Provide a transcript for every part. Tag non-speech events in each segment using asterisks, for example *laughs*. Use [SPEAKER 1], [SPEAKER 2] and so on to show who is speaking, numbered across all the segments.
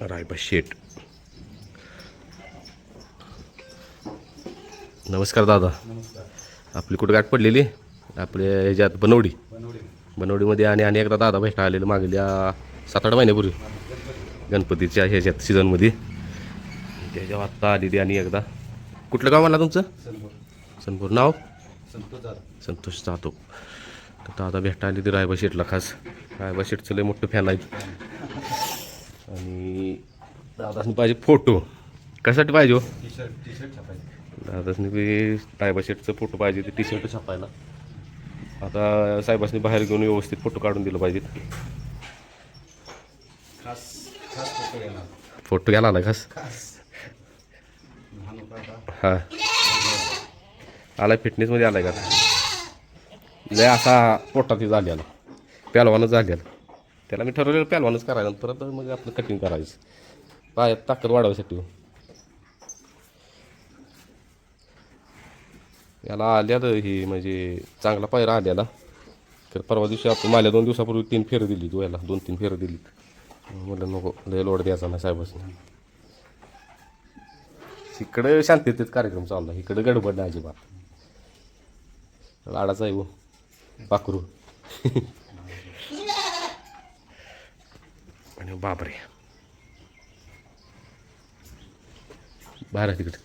[SPEAKER 1] रायबा शेट नमस्कार दादा. आपली कुठं गाठ पडलेली? आपल्या ह्याच्यात बनवडी. बनवडीमध्ये आणि आणि एकदा दादा भेटा आलेलं मागल्या सात आठ महिन्यापूर्वी. गणपतीच्या ह्याच्यात सीझनमध्ये. त्याच्यावर आत्ता आलेली आणि एकदा. कुठलं गाव म्हणला तुमचं? सनपूर. नाव? संतोष तर दादा भेटा आली ती रायबा शेटला खास. रायबा शेटचं लय मोठं फॅन आहेत आणि दादासनी पाहिजे फोटो. कशासाठी पाहिजे हो?
[SPEAKER 2] टी शर्ट टी शर्ट छापायचं.
[SPEAKER 1] दादासनी बी रायबा शेटचं फोटो पाहिजे ते टी शर्ट छापायला. आता साहेबासनी बाहेर घेऊन व्यवस्थित फोटो काढून दिलं पाहिजे.
[SPEAKER 2] खास खास फोटो
[SPEAKER 1] घ्यायला आला खास? हां. आलाय फिटनेसमध्ये आलाय का? लय असा पोटात झालेला. पॅलवानच झालेला. त्याला मी ठरवलेलं पॅलवानच करायला परत मग आपलं कटिंग करायचं. पायात ताकद वाढवायसाठी याला आल्याला ही म्हणजे चांगला पायरा आल्याला. तर परवा दिवशी आपण माझ्या दोन दिवसापूर्वी तीन फेरं दिली तू हो याला. दोन तीन फेरं दिली म्हटलं नको लय लोड द्यायचा ना साहेबासने. इकडं शांततेत कार्यक्रम चालला इकडं गडबड नाही अजिबात. लाडाचा आहे हो. पाखरू. *laughs* आणि बापरे. बाहेर आहे तिकडे.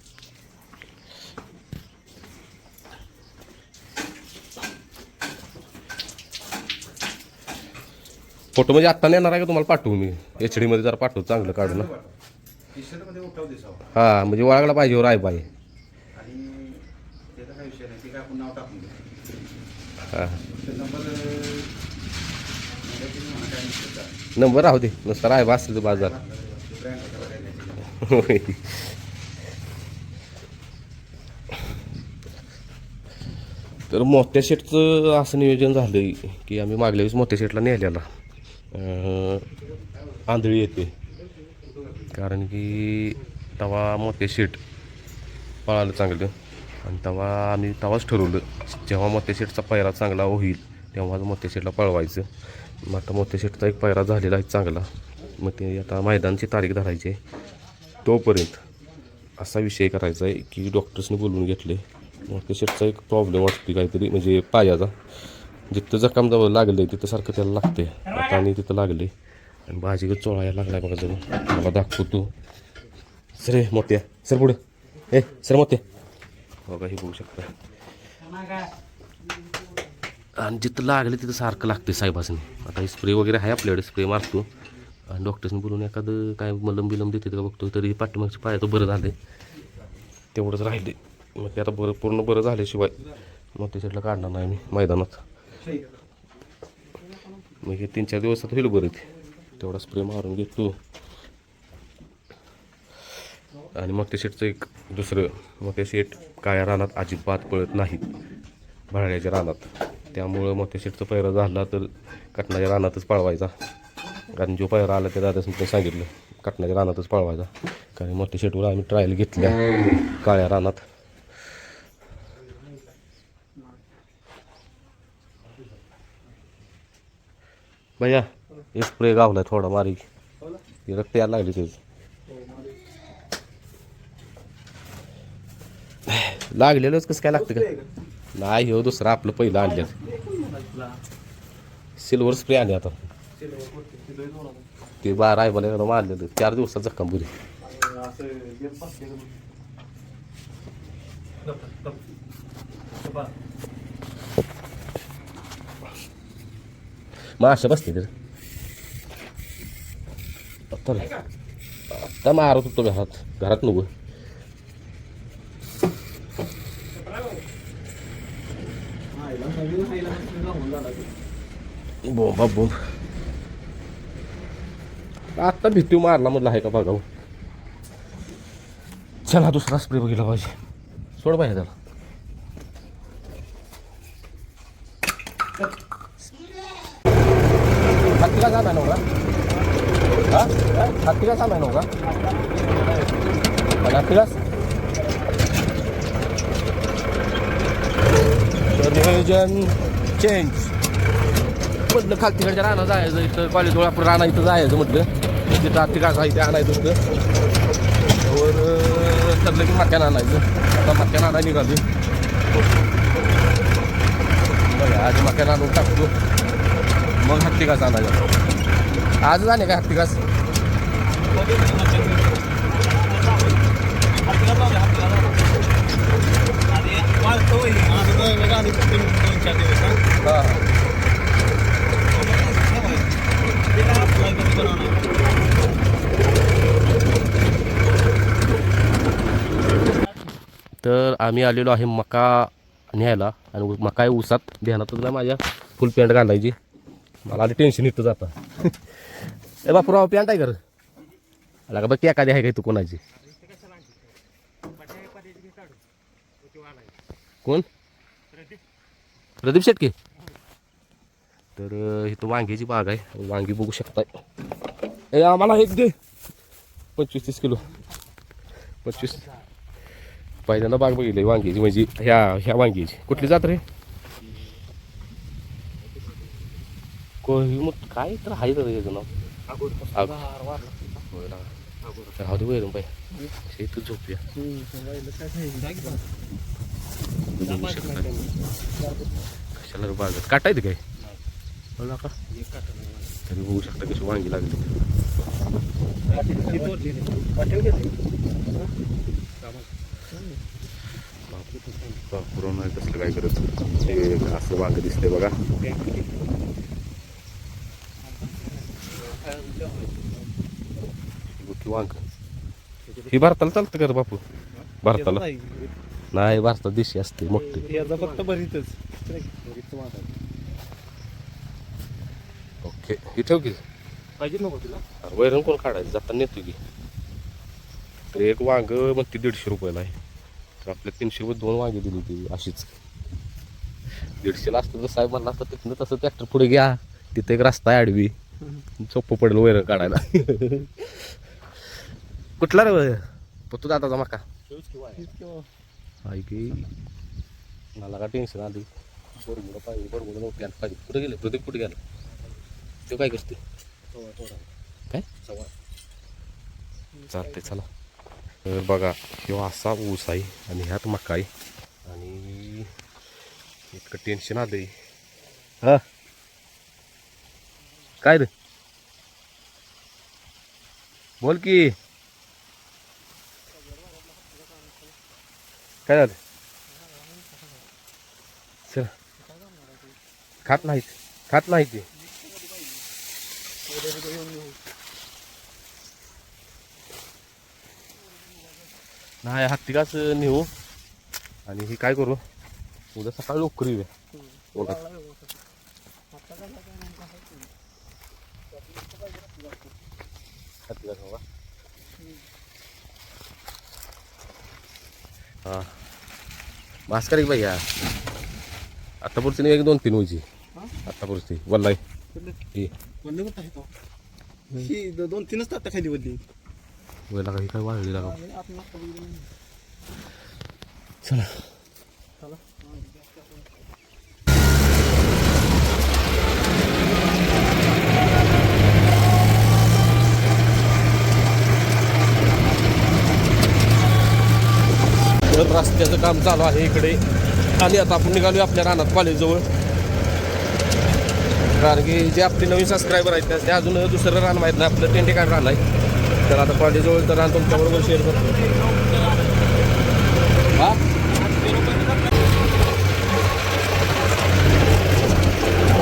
[SPEAKER 1] फोटो म्हणजे आत्ता नेणार आहे का तुम्हाला पाठवू मी? एच मध्ये जरा पाठवू चांगलं काढून ना. हां म्हणजे ओळखला पाहिजे हो
[SPEAKER 2] टाकून देऊ.
[SPEAKER 1] हां.
[SPEAKER 2] नंबर
[SPEAKER 1] राहू दे नुसता रायबा असेल तर बाजार
[SPEAKER 2] ब्रँड कशाला
[SPEAKER 1] होय. तर मोठ्या शेटचं असं नियोजन झालं की आम्ही मागल्या वेळेस मोठ्या शेटला नेलेला आंधळी येते. कारण की तवा मोठे शेट पळालं चांगलं. आणि तेव्हा आम्ही तेव्हाच ठरवलं जेव्हा मोठ्या शेटचा पायरा चांगला होईल तेव्हाच मोठ्या शेटला पळवायचं. मग आता मोठ्या शेटचा एक पायरा झालेला आहे चांगला. मग ते आता मैदानची तारीख धरायची आहे तोपर्यंत. असा विषय करायचा आहे की डॉक्टर्सनी बोलवून घेतले. शेटचा एक प्रॉब्लेम वाटते काहीतरी म्हणजे पायाचा. जिथं जखम जवळ लागलं आहे तिथं सारखं त्याला लागते आता आणि तिथं लागले आणि भाजी चोळायला लागला बघा जवळ. मला दाखवतो सर हे मोठ्या सर पुढे. ए सर मोत्या. हो बघा हे बघू शकता. आणि जिथं लागले तिथं सारखं लागते साहेबासनी. आता स्प्रे वगैरे आहे आपल्याकडे स्प्रे मारतो. आणि डॉक्टर्सनी बोलून एखादं काय मलम बिलम देते का बघतो तरी पाठीमागच्या पायाचं बरं झालं तेवढंच राहिले मग ते आता बरं पूर्ण बरं झाल्याशिवाय मग त्याच्यातलं काढणार नाही मी मैदानात. मग हे तीन चार दिवसात होईल बरं ते. तेवढा स्प्रे मारून घेतो आणि मग ते शेटचं एक दुसरं मग ते शेट काळ्या रानात अजिबात पळत नाहीत. भाड्याच्या रानात. त्यामुळं मग ते शेटचं पैरा झाला तर कटणाच्या रानातच पळवायचा. कारण जो पैरा आला त्या दादा मी सांगितलं कटणाच्या रानातच पळवायचा. कारण मोठ्या शेटवर आम्ही ट्रायल घेतल्या काळ्या रानात. भैया स्प्रे गावला थोडा मारी ती रक्त यायला लागली त्याची. लागलेलंच कसं काय लागतं का? नाही हो दुसरं आपलं पहिलं आणलं. सिल्वर स्प्रे आले आता. ते बारा आहे मला मारलेलं. चार दिवसात जखम बुरी मासे बसते तर तर आता मारत होतो घरात घरात नको. बोंबा बोंब. आत्ता भीती मारला म्हटलं आहे का बघा चला दुसरा स्प्रे बघितला पाहिजे. सोड पाहिजे त्याला हत्तीला जाणार नव्हता हा हत्तीला जाणार नव्हता हत्तीलाच तर नियोजन चेंज म्हटलं खालतीकडच्या राहणं जायचं इथं कॉलेज आपण राहणं इथं जायचं म्हटलं तिथं आर्थिक असं आहे ते आणायचं होतं तर ठरलं की मक्यानं आणायचं आता मक्यानं आणायला निघाली बघा आधी मक्यानं आणून टाकतो मग हत्ती घास आणायचा आज जाणे काय हत्तीकास तर आम्ही आलेलो आहे मका न्यायला आणि मकाय मका आहे ऊसात. ध्यानातच नाही माझ्या. फुल पॅन्ट घालायची. मला आधी टेन्शन येतं जाता. ए बापूराव पॅन्ट आहे कर आला का बघ एखादी आहे का तू कोणाची? कोण? प्रदीप शेटके? तर अं, इथं वांग्याची बाग आहे. वांगी बघू शकताय. ए आम्हाला एक दे. पंचवीस तीस किलो. पंचवीस. पहिल्यांदा बाग बघितली वांग्याची म्हणजे ह्या ह्या वांग्याची. कुठली जात रे? कोहिमूत काय तर आहे तर याचं नाव. राहू दे वैरण बाई इथं झोपूया. कशाला बागत काटायचं काय बघा का तरी बघू शकता कशी वांगी लागली पुरवणार कसलं काय करत ते असं वांग दिसतंय बघा वांग ही भारताला चालतं का बापू? भारताला? नाही भारतात देशी असते मोठे.
[SPEAKER 3] याचा फक्त भरीतच.
[SPEAKER 1] ओके ही ठेव की.
[SPEAKER 3] पाहिजे नको तुला.
[SPEAKER 1] वैरण कोण काढायचं? जाता नेतो की. तर एक वांग मग ती दीडशे रुपयाला आहे तर आपल्या तीनशे रुपये दोन वांगे दिली ती अशीच. दीडशेला असतं तर साहेब म्हणला असतं तिथनं तसं ट्रॅक्टर पुढे घ्या. तिथे एक रस्ता आहे आडवी. सोपं पडेल वैरण काढायला. कुठला रे? पतू दादाचा मका की. मला का टेन्शन आली. बरोबर पाहिजे बरोबर आणि पाहिजे. कुठे गेले? प्रदीप कुठे गेला? तो काय करते काय? चालते चला. तर बघा किंवा असा ऊस आहे आणि ह्यात मका आहे. आणि इतकं टेन्शन आलंय. हा? काय रे? बोल की. काय झालं? चल. खात नाहीत. खात नाही ते. नाही हत्तिकाच नेऊ. आणि हे काय करू? उद्या सकाळी लवकर येऊया बोला हत्तिकाच बाबा हा. भास्कर एक बाई या. आता पुढची एक दोन तीन व्हायची आता पुढची वल्लाई
[SPEAKER 3] दोन तीनच ताटा खाली बदली
[SPEAKER 1] वेळेला काही काय वाढली लागा. चला. रस्त्याचं काम चालू आहे इकडे. आणि आता आपण निघालो आपल्या रानात कॉलेजजवळ. कारण की जे आपले नवीन सबस्क्रायबर आहेत त्या- ते अजून दुसरं रान माहीत नाही. आपलं टेंटे काय रान आहे. तर आता कॉलेजजवळ तर रान तुमच्याबरोबर शेअर करतो. हा?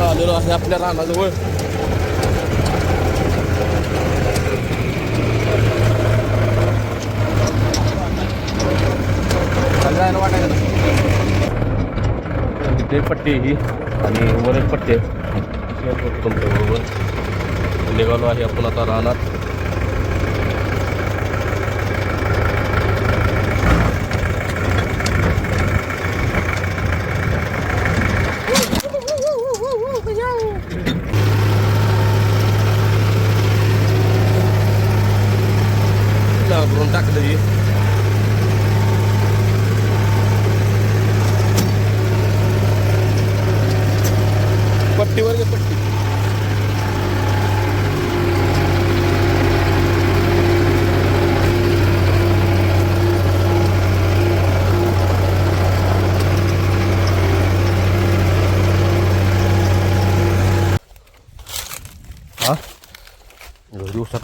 [SPEAKER 1] आलेलो आहे आपल्या रानाजवळ. जायला वाटायला इथे पट्टी ही आणि वर एक पट्टी आहे. तुमच्याबरोबर निघालो आहे आपण आता रानात.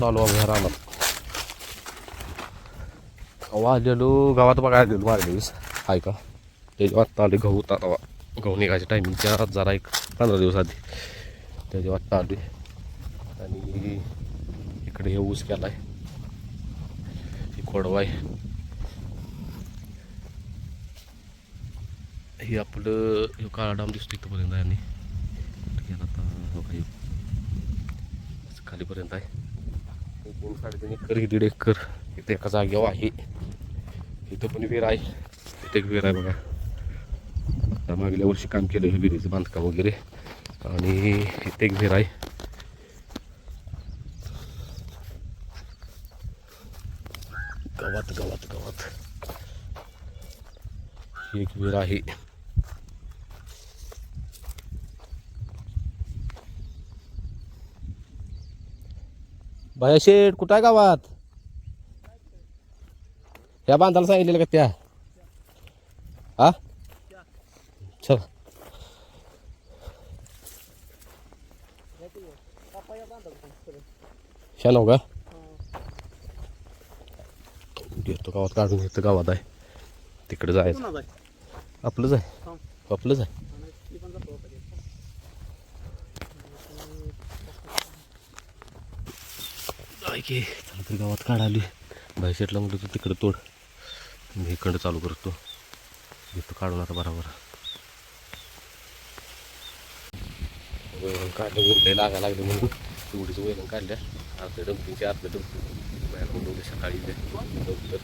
[SPEAKER 1] Tolong, heran, awal dia lu gawat apa kayak di luar, guys. Hai, kah? Jadi, waktu tadi gue hutang, kok gue nih kasih timing. पंधरा दिवस आधी. त्या आत्ता आली आणि इकडे हे ऊस केला आहे ही खोडवा आहे हे आपलं हे काळा डाम दिसतो इथंपर्यंत आहे आणि गेला असं खालीपर्यंत आहे. दोन साडेतीन एकर ही दीड एकर. इथं एका जागेवर आहे. इथं पण विहीर आहे. इथे एक विहीर आहे बघा. मागल्या वर्षी काम केलं हे विहिरीचं बांधकाम वगैरे. आणि इथे एक विहीर आहे. गावात गावात गावात. ही एक विहीर आहे. भाया शेठ कुठं आहे गावात? ह्या बांधायला सांगितलेलं का त्या? हा चल. शानव का घेतो गावात काढून घेतो गावात आहे. तिकडे जायचं? आपलंच आहे. आपलंच आहे की. चला तरी गावात काढाली बाई शेटला म्हणलं तू तिकडं तोड. मी इकडं चालू करतो. घेतो काढून आता बरोबर. वैरण काढलं उरले लागा लागले म्हणून तेवढीच वैरण काढल्या अर्धे डंपिंगचे अर्धे डंपिंग बाहेर म्हणून उद्या सकाळी इथे लवकर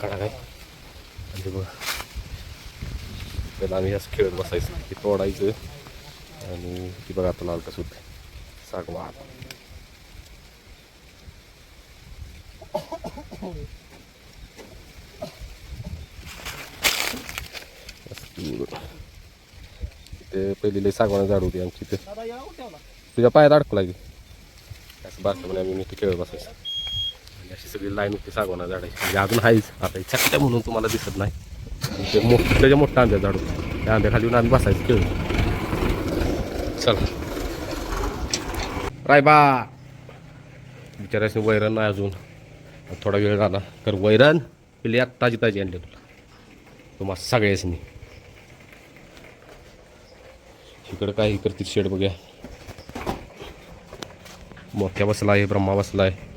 [SPEAKER 1] काढा काय आणि ते बघ पहिला आम्ही असं खेळत बसायचं की तोडायचं आणि ती बघा आता लाल कसं होते सागवान ते पहिली लई सागवाना झाड होती आमची
[SPEAKER 3] ते
[SPEAKER 1] तुझ्या पायात अडकला की. असं बारकं म्हणे आम्ही नुसतं खेळत बसायचं. आणि अशी सगळी लाईन होती सागवाना झाडाची म्हणजे अजून आहेच आता हे म्हणून तुम्हाला दिसत नाही. ते मोठं त्याच्या मोठं आंब्या झाड होतं. त्या आंब्याखाली येऊन आम्ही बसायचं खेळ चला. राय बा. बिचारायचं वैरण नाही अजून. थोडा वेळ झाला तर वैरण पिली आत ताजी ताजी आणली तुला. तुम्हाला सगळ्याच इकडं काय करतील शेड बघूया. मोठ्या बसला आहे ब्रह्मा बसला आहे.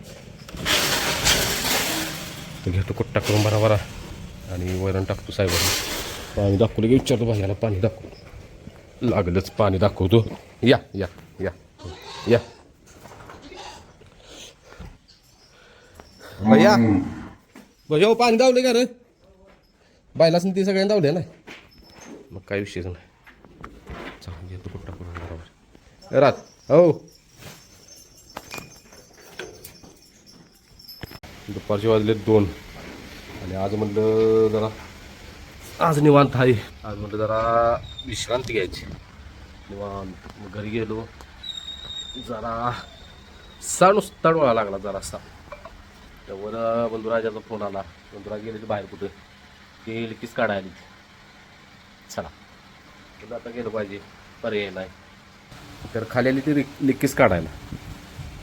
[SPEAKER 1] तो घेतो कुट्टा करून बरा बरा. आणि वैरण टाकतो साहेबांना. पाणी दाखवलं की विचारतो भाज्याला पाणी दाखव. लागलंच पाणी दाखवतो. या या या. या. भैया. भैया हो, पाणी दावले का रे? बायलाच ती सगळ्यांनी दावले ना? मग काय विषयच नाही चांगलं घेतो कुट्टा करून बरोबर रात. हो. दुपारचे वाजले दोन. आणि आज म्हणलं जरा आज निवांत आहे. आज म्हणलं जरा विश्रांती घ्यायची. निवांत. मग घरी गेलो. जरा सा नुसता डोळा लागला जरासा. त्यावर बंधुराजाचा फोन आला. बंधुराज गेले बाहेर कुठं? ते लिकीच काढायला चला. आता गेलं पाहिजे. पर्याय नाही. तर खाली आली ती लिक्कीच काढायला.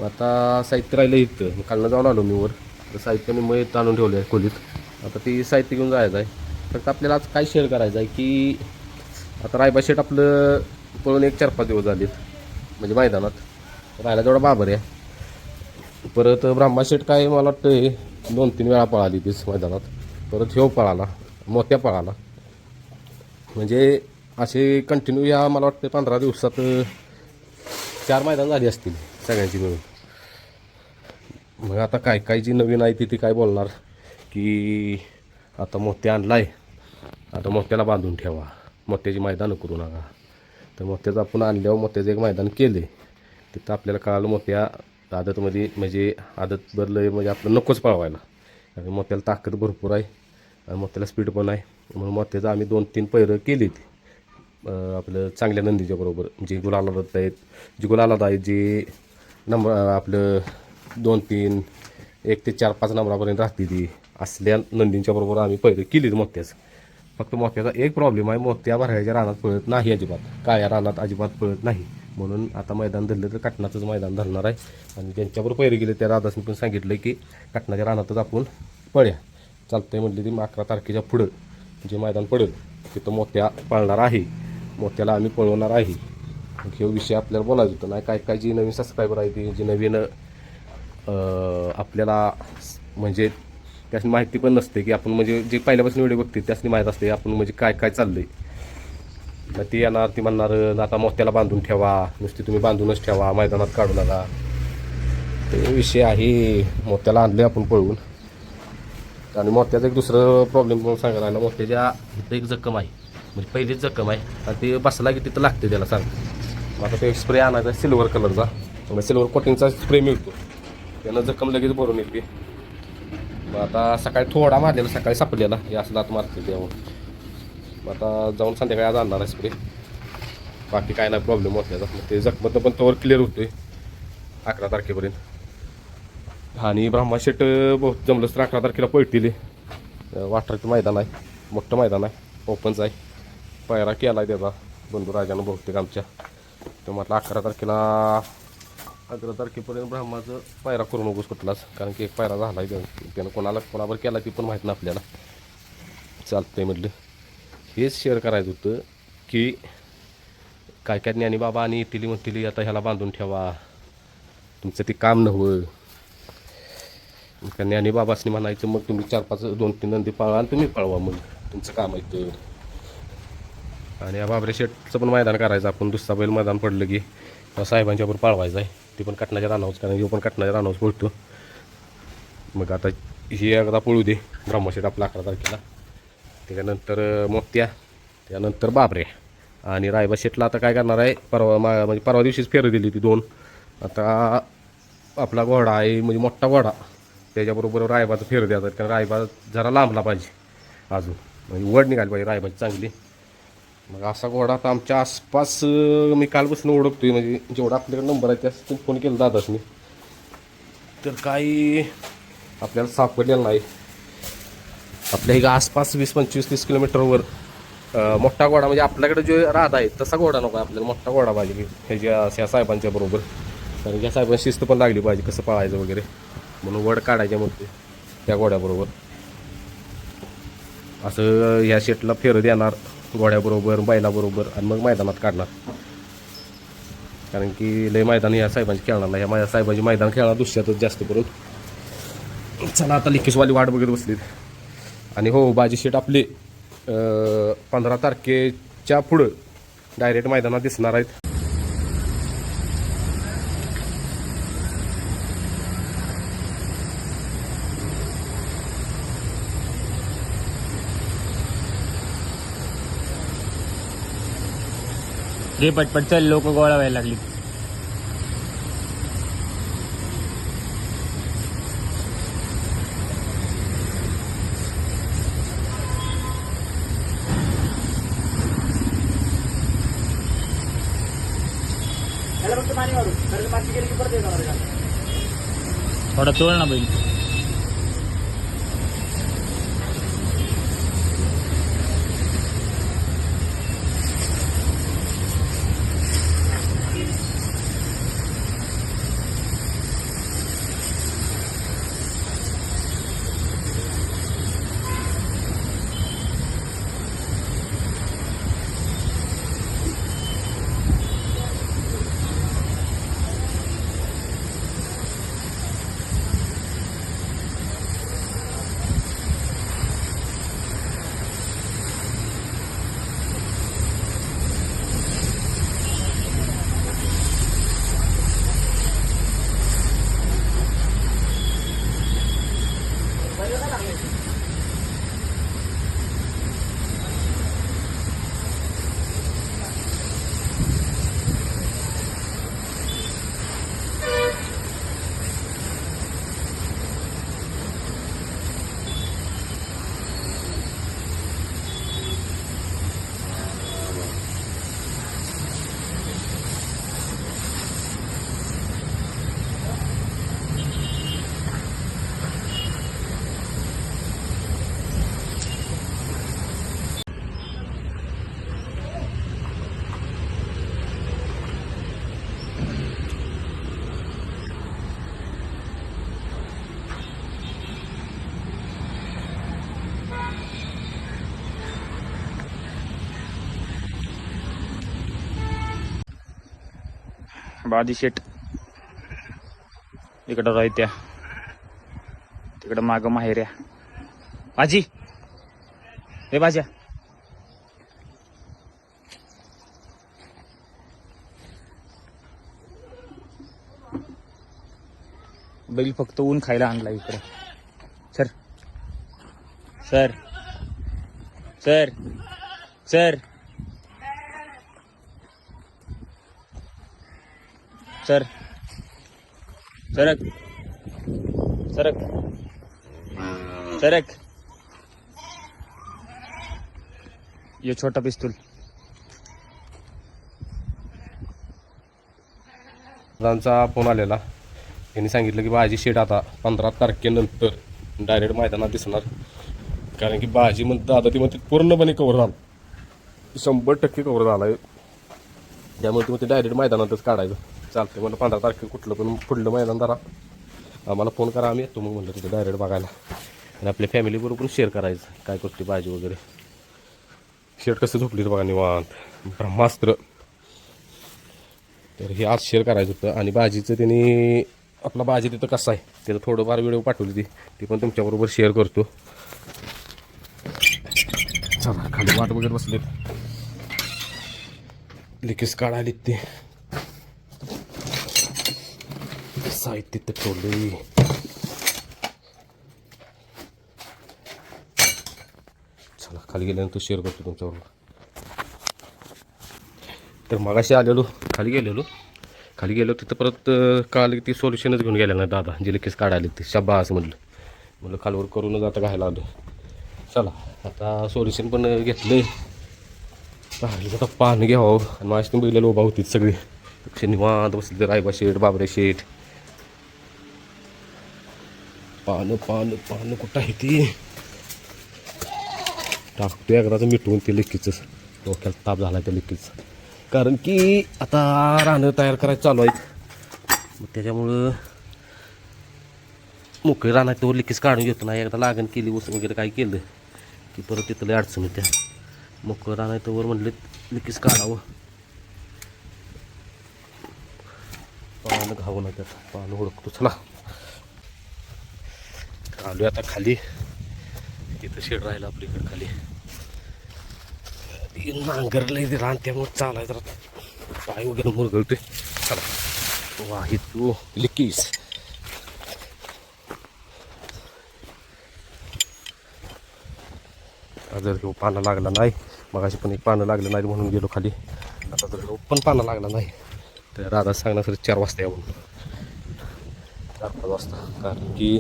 [SPEAKER 1] आता साहित्य राहिलं इथं. खालनं जाऊन आलो मी वर. तर साहित्य मी मग आणून ठेवलं आहे खोलीत. आता ती साहित्य घेऊन जायचं आहे. फक्त आपल्याला आज काय शेअर करायचं आहे की आता रायबा शेट आपलं पळून एक चार पाच दिवस झालेत. म्हणजे मैदानात. राहायला तेवढा बाबर आहे. परत ब्रह्मा शेट काय मला वाटतं दोन तीन वेळा पळाली तीच मैदानात. परत ह्यो पळाला मोत्या पळाला. म्हणजे असे कंटिन्यू या मला वाटतं पंधरा दिवसात चार मैदान झाली असतील सगळ्यांची मिळून. मग आता काय काय जी नवीन आहे ती ती काय बोलणार? की आता मोत्या आणला आहे आता मोत्याला बांधून ठेवा. मोत्याची मैदानं करू नका. तर मोत्याचं आपण आणल्यावर मोत्याचं एक मैदान केले तिथं आपल्याला कळालं मोत्या आदतमध्ये म्हणजे आदत बदलय म्हणजे आपलं नकोच पळवायला. कारण मोत्याला ताकद भरपूर आहे आणि मोत्याला स्पीड पण आहे. म्हणून मोत्याचं आम्ही दोन तीन पैरं केली ती आपलं चांगल्या नंदीच्या बरोबर जे गुलाला आहेत जे गुलालादा आहेत जे नंबर आपलं दोन तीन एक ते चार पाच नंबरापर्यंत राहते ती. असल्या नंदींच्या बरोबर आम्ही पहिलं केलीच मोत्याचं. फक्त मोत्याचा एक प्रॉब्लेम आहे मोत्या भरायच्या रानात पळत नाही अजिबात. काळ्या रानात अजिबात पळत नाही. म्हणून आता मैदान धरलं तर काटणाचंच मैदान धरणार आहे. आणि ज्यांच्याबरोबर पहिले गेले त्या दादासनी पण सांगितलं की काटणाच्या रानातच आपण पळ्या. चालतंय म्हटली ती अकरा तारखेच्या पुढं जे मैदान पडेल तिथं मोत्या पळणार आहे. मोत्याला आम्ही पळवणार आहे. मग हे विषय आपल्याला बोलायचं होतं. नाही काय काय जी नवीन सबस्क्रायबर आहे ती जी नवीन आपल्याला म्हणजे त्याची माहिती पण नसते की आपण म्हणजे जे पहिल्यापासून व्हिडिओ बघते त्यासनी माहीत असते आपण म्हणजे काय काय चाललं आहे ती येणार ती म्हणणार आता मोत्याला बांधून ठेवा नुसती तुम्ही बांधूनच ठेवा मैदानात काढू नका. ते विषय आहे मोत्याला आणलं आपण पळवून. आणि मोत्याचा एक दुसरं प्रॉब्लेम सांगायला मोत्याच्या इथं एक जखम आहे. म्हणजे पहिलीच जखम आहे. आणि ते बसला की तिथं लागते त्याला सांग. मग आता ते स्प्रे आणायचा सिल्वर कलरचा मग सिल्वर कोटिंगचा स्प्रे मिळतो. त्यानं जखम लगेच भरून येते. मग आता सकाळी थोडा मारलेला सकाळी सापडलेला. हे असं दात मारते त्यामुळे. मग आता जाऊन संध्याकाळी आज आणणार आहे स्प्रे बाकी काय नाही प्रॉब्लेम होत त्याचा. मग ते जखमतनं पण तोवर क्लिअर होतोय. अकरा तारखेपर्यंत. आणि ब्रह्माशेट बहुत जमलंच तर अकरा तारखेला पळतील. वाटरचं मैदान आहे. मोठं मैदान आहे. ओपनचं आहे. पायरा केला आहे त्याचा. बंधू राजानं बहुतेक आमच्या. तर म्हटलं अकरा तारखेला अकरा तारखेपर्यंत ब्रह्माचं पायरा करू नकोस कुठलाच. कारण की एक पायरा झाला आहे त्यानं कोणाला कोणावर केला ती पण माहीत नाही आपल्याला. चालतंय म्हटलं. हेच शेअर करायचं होतं की काय काय ज्ञानी बाबा आणि येतील म्हणतील आता ह्याला बांधून ठेवा. तुमचं ते काम नव्हं. त्या ज्ञानी बाबासनी म्हणायचं मग तुम्ही चार पाच दोन तीन नंदी पाळा आणि तुम्ही पळवा मग. तुमचं काम आहे ते. आणि या बाबरे शेटचं पण मैदान करायचं. आपण दुसरा बैल मैदान पडलं की साहेबांच्या बरोबर पाळवायचं आहे. ते पण कटण्याच्या रानावच कारण यो पण कटण्याच्या रानावच पळतो मग आता ही एकदा पळू दे. ब्रह्मशेठ आपला अकरा तारखेला. त्याच्यानंतर मोत्या. त्यानंतर बाबरे. आणि रायबा शेटला आता काय करणार आहे? परवा मा म्हणजे परवा दिवशीच फेरं दिली ती दोन. आता आपला घोडा आहे म्हणजे मोठा घोडा. त्याच्याबरोबर रायबाचं फेर द्यायचं कारण रायबा जरा लांबला पाहिजे. अजून. म्हणजे वड निघाली पाहिजे. रायबाची चांगली. मग असा घोडा आता आमच्या आसपास मी कालपासून ओळखतोय म्हणजे जेवढा आपल्याकडे नंबर आहे त्यास फोन केला दादाच मी. तर काही आपल्याला सापडलेलं नाही. आपल्या इकडे आसपास वीस पंचवीस तीस किलोमीटरवर मोठा घोडा म्हणजे आपल्याकडे जो राहत आहे तसा घोडा नको आहे आपल्याला. मोठा घोडा पाहिजे ह्याच्या ह्या साहेबांच्या बरोबर. कारण ह्या साहेबांची शिस्त पण लागली पाहिजे कसं पाळायचं वगैरे. म्हणून वड काढायच्या मग त्या घोड्याबरोबर. असं ह्या शेटला फेर देणार. घोड्याबरोबर बैलाबरोबर आणि मग मैदानात काढणार कारण की लय मैदान या साहेबांची खेळणार नाही. या माझ्या साहेबांची मैदान खेळणार दुसऱ्यातच जास्त करून चला आता लिकेशवाली वाट बघत बसलीत आणि हो बाजी शेट आपले पंधरा तारखेच्या पुढं डायरेक्ट मैदानात दिसणार आहेत.
[SPEAKER 4] रे पटपट चल लोक गोळा व्हायला लागली. थोडा तोल ना बैल. बाजीशेट इकडं रायत्या. तिकडं माग माहेऱ्या. बाजी हे बाज्या. बैल फक्त ऊन खायला आणला इकडे. सर. सर. सर. सर. सर. सरक. सरक. सरक. ये छोटा पिस्तूल.
[SPEAKER 1] त्यांचा फोन आलेला. त्यांनी सांगितलं की भाजी शेट आता पंधरा तारखेनंतर डायरेक्ट मैदानात दिसणार. कारण की भाजी म्हणतात आता ती म्हणते पूर्णपणे कवर झालं. शंभर टक्के कवर झाला आहे त्यामुळे तुम्ही ते डायरेक्ट मैदानातच काढायचं. चालतं म्हणलं पंधरा तारखेला कुठलं पण पुढलं मैदान जरा आम्हाला फोन करा आम्ही येतो मग म्हणलं तिथे डायरेक्ट बघायला. आणि आपल्या फॅमिलीबरोबर पण शेअर करायचं काय कुठली भाजी वगैरे. शेट कसं झोपली बघा निवांत. ब्रह्मास्त्र. तर हे आज शेअर करायचं होतं. आणि भाजीचं त्यांनी आपला भाजी तिथं कसं आहे त्याचं थोडंफार व्हिडिओ पाठवली ती. ती पण तुमच्याबरोबर शेअर करतो. चला खाली वाट वगैरे बसलेत. लिकेज काढायला ते साहित्य तर ठेवले चला खाली गेल्यानंतर शेअर करतो तुमच्याबरोबर. तर मगाशी आलेलो खाली गेलेलो. खाली गेलो तिथं परत अं, कळालं ती सोल्युशनच घेऊन गेल्या नाही दादा जे लिकेज काढायला ते शब्बा म्हटलं म्हटलं खालवर करूनच आता घायला आलो चला आता सोल्युशन पण घेतलं पाहिलं आता पान घ्यावं. आणि माझी तुम्ही बघितलेलं उभा होती सगळी. अक्षय निवांत बसले रायबा शेठ बाबरे शेठ. पानं पानं पानं कुठं आहे ती? टाकतो एकदाच मिटवून ते लिक्कीचं. डोक्याला ताप झाला त्या लिक्कीचं. कारण की आता रानं तयार करायचं चालू आहेत मग त्याच्यामुळं मोकळी रानात तेवढं लिकीच काढून घेतो नाही एकदा लागण केली ऊस वगैरे काय केलं की परत तिथलं अडचण येत्या. मोकळं रानात वर म्हणले लिकीच काढावं. पानं घावं नाही त्यात पानं ओळखतो. चला. आलो आता खाली. तिथं शेड राहिलं आपल्याकडे खाली. नांगरलं नांगरलंय ते रान त्यामुळे चालायचं जरा पाय वगैरे मुरगळतोय. चला. वा तू लिकीस. जर ह्यो पानं लागला नाही मगाशी पण एक पानं लागलं नाही म्हणून गेलो खाली. आता जर ह्यो पण पानं लागला नाही तर राधा सांगणार सर चार वाजता यावं चार पाच वाजता. कारण की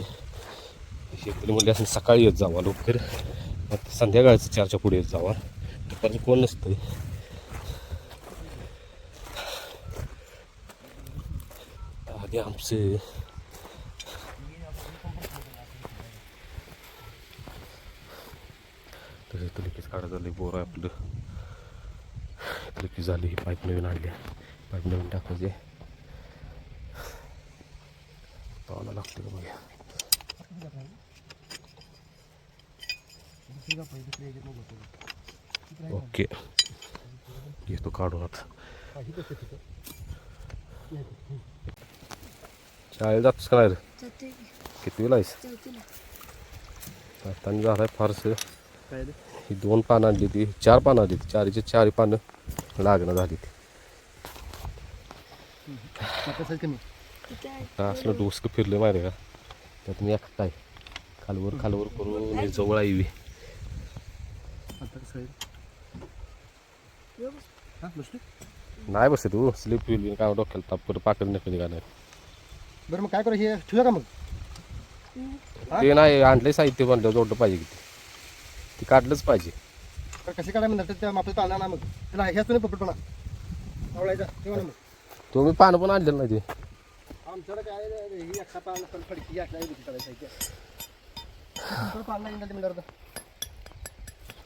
[SPEAKER 1] शेतकरी म्हणले असं सकाळी येत जावा लवकर. मग संध्याकाळचं चारच्या पुढे येत जावा. दुपारचं कोण नसतं आधी आमचे तसे तर लिकेज काढा झाली बोर आहे आपलं. लिकेज झाली ही पाईप नवीन आणली. पाईप नवीन टाकायचे. पाहायला लागतं का बघा ओके. घेतो काढून आता. शाळेत जातोस का नाही रे
[SPEAKER 5] जाते
[SPEAKER 1] किती
[SPEAKER 5] चौथीला.
[SPEAKER 1] आता झालं आहे फारसं ही दोन पानं आणली ती चार पानं आली ती चारीचे चारही पानं लागणं झाली ती असलं डोसकं फिरलं माहिती का? त्यात मी एकटा आहे. खालवर खालवर करून हे जवळ आहे
[SPEAKER 3] आता कसं. हा बसली
[SPEAKER 1] नाही बसते तू स्लिप होईल काय डोक्याला ताप परत पाकड नकली का नाही
[SPEAKER 3] बरं मग काय करू? हे ठेवूया का मग? हा?
[SPEAKER 1] ते नाही आणले साहित्य म्हणलं जोडलं पाहिजे की ते. ते काढलंच पाहिजे.
[SPEAKER 3] तर कशी काढाय म्हणतात? त्या आपलं तांदळा ना मग. त्याला ह्याच नाही पपटपणा आवडायचा ठेवा ना मग.
[SPEAKER 1] तुम्ही पानं पण आणलेलं नाही ते.
[SPEAKER 3] आमच्याकडे काय ही अख्खा पान पण फडकी दुसरी काढायची पान नाही म्हणतात म्हणल्यावर आता. हा
[SPEAKER 1] डोसकं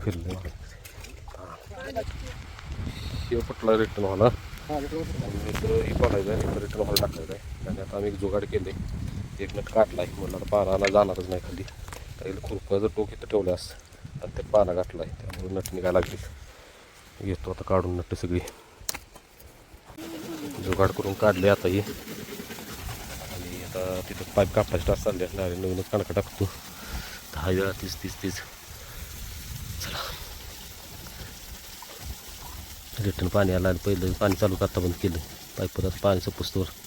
[SPEAKER 1] फिरलं. हे. पटला रिटर्न
[SPEAKER 3] हा
[SPEAKER 1] आणि इथं हे पडायचं आहे रिटर्न व्हायला टाकायचं आहे. आणि आता आम्ही एक जुगाड केले एक नट काढला आहे म्हणलं पानाला जाणारच नाही खाली. त्याला खुरपाचं टोक इथं ठेवलं असं आणि ते पाना गाठला आहे त्यामुळे नट निघायला लागली. घेतो आता काढून नट्ट सगळी. जुगाड करून काढले आता ही. आता तिथं पाईप कापायचे तास चालले डायरेक्ट नवीनच कणका टाकतो. दहा वेळा तीस तीस तीस. चला. रिटर्न पाणी आलं आणि पहिलं पाणी चालू करता बंद केलं. पाईप परत पाणी सपोस्तोवर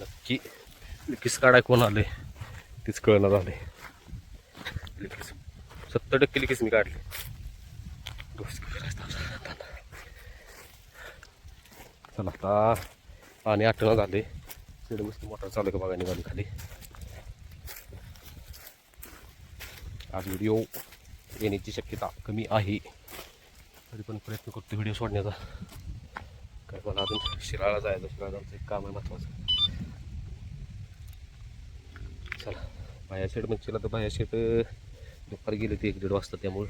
[SPEAKER 1] नक्की लिकीस काढाय कोण आले तीच कळणार आले सत्तर टक्के लिकीस मी काढले. चला आता. पाणी आठवण झाले. तिकडे मस्त मोटर चालू आहे का बघा निघाली खाली. आज व्हिडिओ येण्याची शक्यता कमी आहे. तरी पण प्रयत्न करतो व्हिडिओ सोडण्याचा. काय मला अजून? शिराळा जायचं शिराळा जायचं एक काम आहे महत्वाचं. बाया शेड म्हणजे तर बाया शेड दुपारी गेले होती एक दीड वाजता त्यामुळं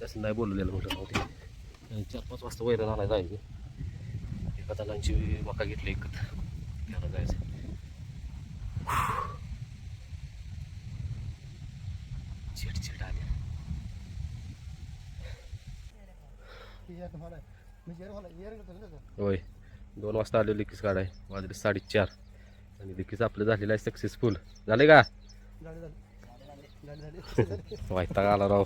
[SPEAKER 1] जास्त नाही बोललेलं म्हटलं नव्हते चार पाच वाजता वैरण आणायला जायचं एका जणांची मका घेतली एकत घ्यायला जायचं. चिड चिड आली. होय. दोन वाजता आले लिकीस काढाय वाजले साडेचार. आणि लिकीस आपलं झालेलं आहे सक्सेसफुल झाले का? वाईटा आला राव.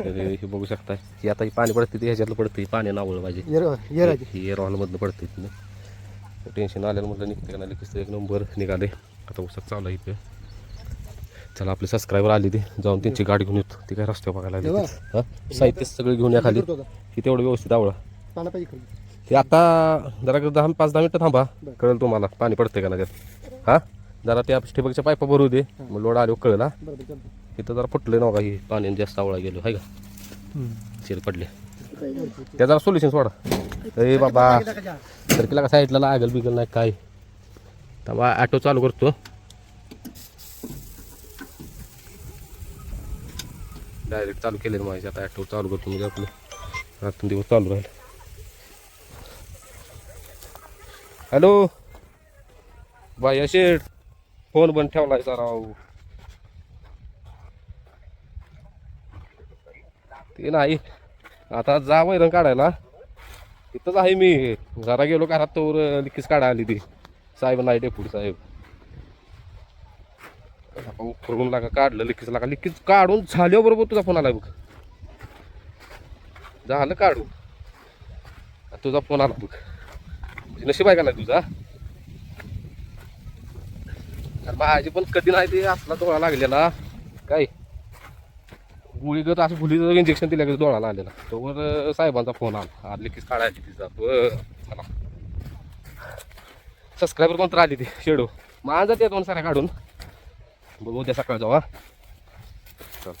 [SPEAKER 1] हे बघू शकताय. ही आता ही पाणी पडते ते ह्याच्यातलं पडते पाणी नावळ पाहिजे ही एअर हॉलमधनं पडते तिथनं. टेन्शन आलेलं म्हटलं निघते का नाही एक नंबर निघाले. आता उसात चालू आहे इथं. चला आपले सबस्क्रायबर आली ते. जाऊन त्यांची गाडी घेऊन येतो. ती काय रस्त्यावर बघायला आली. हा? साहित्य सगळं घेऊन या खाली. की? तेवढं व्यवस्थित आवळा. ते आता जरा दहा पाच दहा मिनिटं थांबा. कळेल तुम्हाला पाणी पडतंय का नाही त्यात. हा? जरा त्या ठिबकच्या पायपा भरू दे. मग लोड आलो कळेल
[SPEAKER 3] चालतं
[SPEAKER 1] इथं जरा फुटलं नव्हा ही? पाणी जास्त आवळा गेलो हाय का? शिर पडले. त्या जरा सोल्युशन सोडा अरे बाबा. सरकीला का साईडला लागल बिगल नाही काय? तेव्हा ॲटो चालू करतो. डायरेक्ट चालू केले माझे आता ॲटो चालू करतो म्हणजे आपलं. रात्र दिवस चालू राहील. हॅलो बाय शेठ फोन बंद ठेवलाय जरा ते नाही. आता जा वैरण काढायला. इथंच आहे मी. जरा गेलो घरात तर लिखीच काढा आली ती. साहेब नाही डेपुटी साहेब. उकरून लागा काढलं लिखीच लागा. लिखीच काढून झाल्या बरोबर तुझा फोन आला बघ. झालं काढून. तुझा फोन आला बघ. नशीब आहे का नाही तुझा? कारण पण कधी नाही ते असला डोळा लागलेला. काय? गुळीगत असं भुलीचं इंजेक्शन दिल्या डोळा लागलेला. तोवर साहेबांचा फोन आला. आली की काढायची तिचा. चला. सबस्क्रायबर कोण तर आली ती? शेडो माझा ते दोन साऱ्या काढून. बघू उद्या सकाळ जाऊ हा. चल.